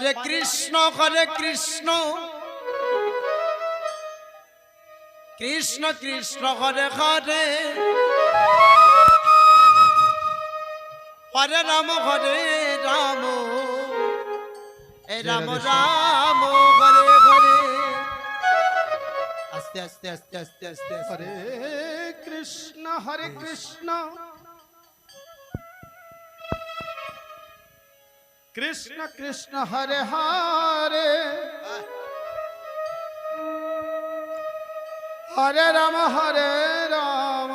হরে কৃষ্ণ হরে কৃষ্ণ। কৃষ্ণ কৃষ্ণ হরে হরে। হরে রাম হরে রাম। রাম রাম হরে হরে। আস্তে আস্তে আস্তে আস্তে আস্তে আস্তে। হরে কৃষ্ণ হরে কৃষ্ণ। কৃষ্ণ কৃষ্ণ হরে হরে হরে। রাম হরে রাম।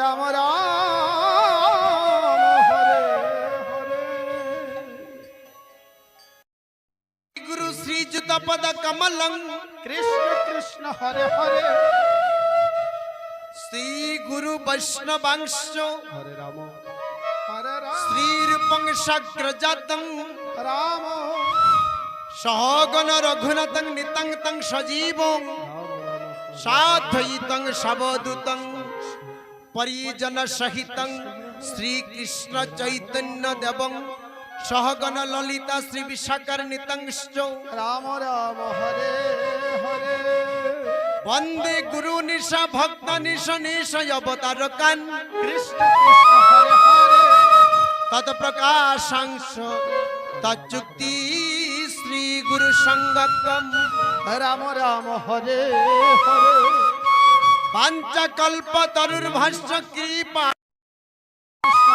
রাম রাম হরে হরে। গুরু শ্রীযুত পদ কমলং কৃষ্ণ কৃষ্ণ হরে হরে। শ্রী গুরু বৈষ্ণবাংশ হরে রাম রঘুনাথং নিতং তং সজীবং। সাধয়িতং সবদূতং পরিজন সহিতং শ্রীকৃষ্ণ চৈতন্য দেবং। সহগণ ললিতা শ্রী বিশাকর নিতংশ্চ। রাম রাম হরে হরে। বন্দে গুরু নিশা ভক্ত নিশ নিশ অবতার কান কৃষ্ণ কৃষ্ণ তৎপ্রকাশাংশ তচ্যুক্তি শ্রী গুরু সঙ্গকম রাম রাম হরে হরে। পাঞ্চকল্প তরুর্ভাষ্য কৃপা।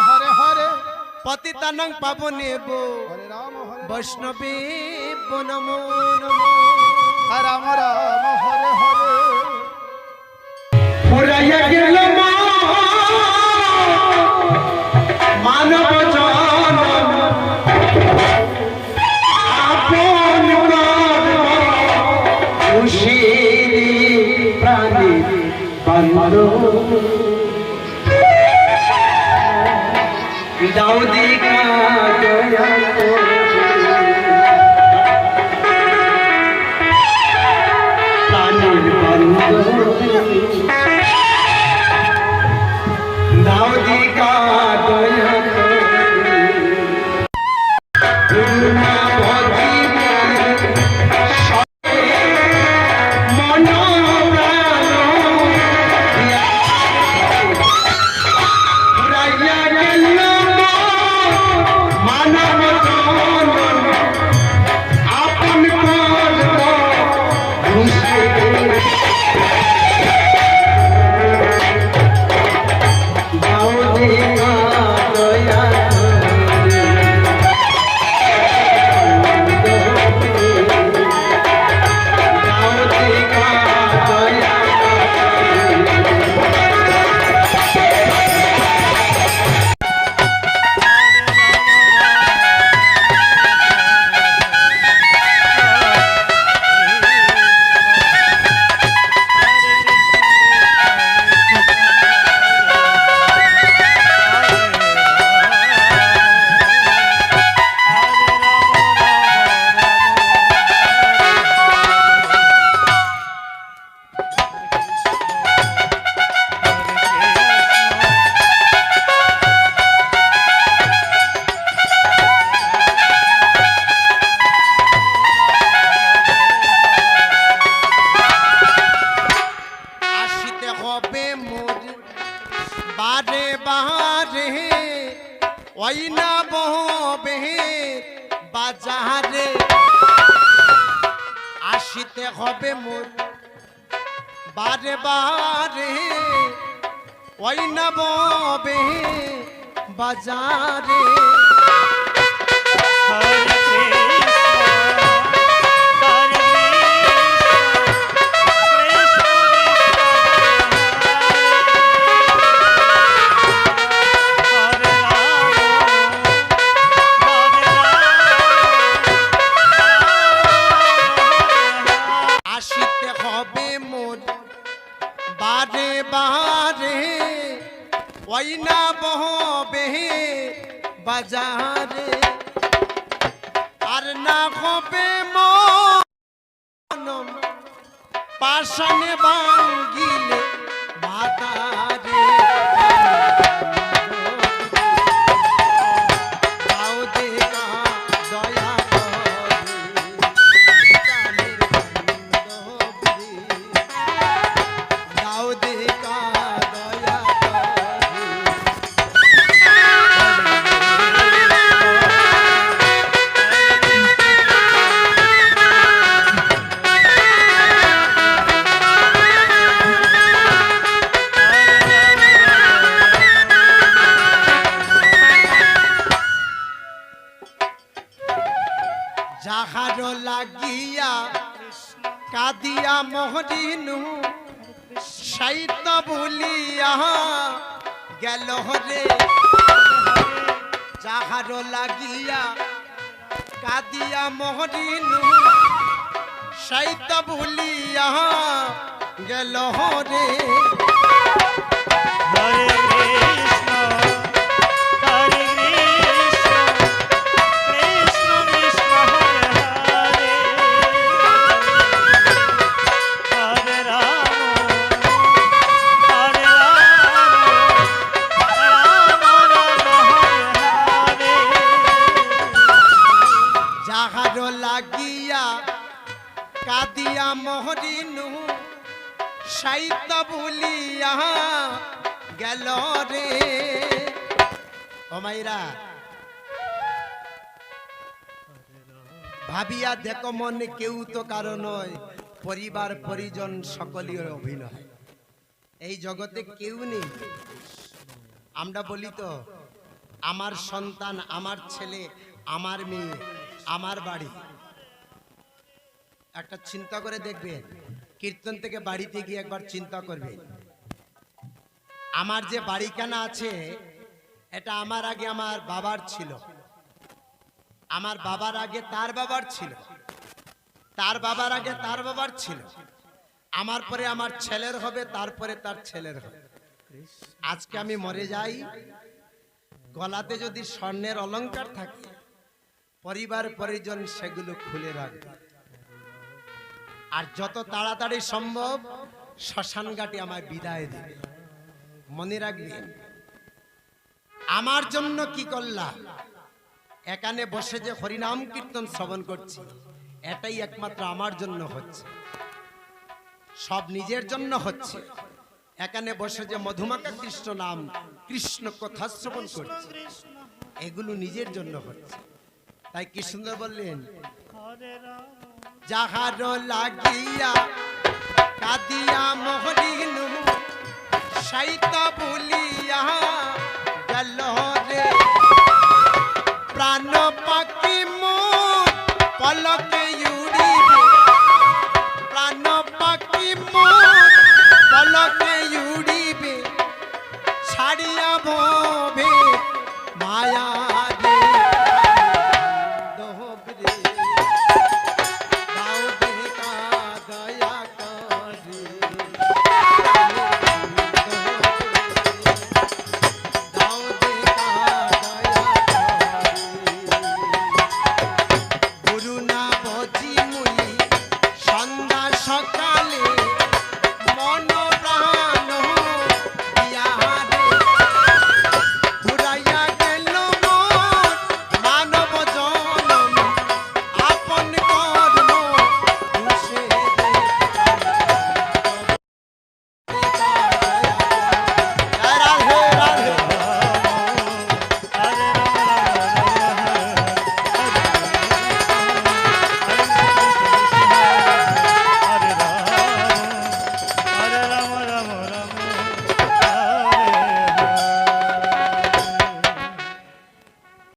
হরে হরে। পতিতানং পাবনেব হরে রাম হরে বৈষ্ণবে নমো নমো। রাম রাম হরে হরে। পুরাইয়া গেল বন্ধু দাউদি প্রাণীর বন্ধু বারে বারে ওই না বহবে বাজারে আসিতে হবে মোর বারে বারে ওই না বহবে বাজারে না বহবে বাজারে। আর না হবে মনম পাশানে বাঙ্গিলে মাতারে। লাগিয়া কাদিয়া মোহরিনু, সাইত বলিয়া গেল রে যাহার লাগিয়া কাদিয়া মোহরিনু, সাইত বলিয়া গেল রে হরে হরে গেল রে। ও মাইরা। ভাবিয়া দেখো মনে কেউ তো কারও নয়, পরিবার, পরিজন সকলের অভিনয়। এই জগতে কেউ নেই। আমরা বলি তো, আমার সন্তান, আমার ছেলে, আমার মেয়ে, আমার বাড়ি। একটা চিন্তা করে দেখবেন কীর্তন থেকে বাড়িতে গিয়ে একবার চিন্তা করবেন আমার যে বাড়িখানা আছে, এটা আমার আগে আমার বাবার ছিল। আমার বাবার আগে তার বাবার ছিল। তার বাবার আগে তার বাবার ছিল। আমার পরে আমার ছেলের হবে তারপরে তার ছেলের হবে। আজকে আমি মরে যাই, গলাতে যদি স্বর্ণের অলঙ্কার থাকে, পরিবার পরিজন সেগুলো খুলে রাখবে। আর যত তাড়াতাড়ি সম্ভব শ্মশান ঘাটে আমায় বিদায় দেবে। মনে রাখবেন, আমার জন্য কি করলাম এখানে বসে যে হরিনাম কীর্তন শ্রবণ করছি, এটাই একমাত্র আমার জন্য হচ্ছে। সব নিজের জন্য হচ্ছে। এখানে বসে যে মধুমাকা কৃষ্ণ নাম, কৃষ্ণ কথা শ্রবণ করছে, এগুলো নিজের জন্য হচ্ছে। তাই কি সুন্দর বললেন, যাহার লাগিয়া কাদিয়া মোহরিনু সাইত বলিয়া গেল রে। প্রাণ পাখি মোর পলকে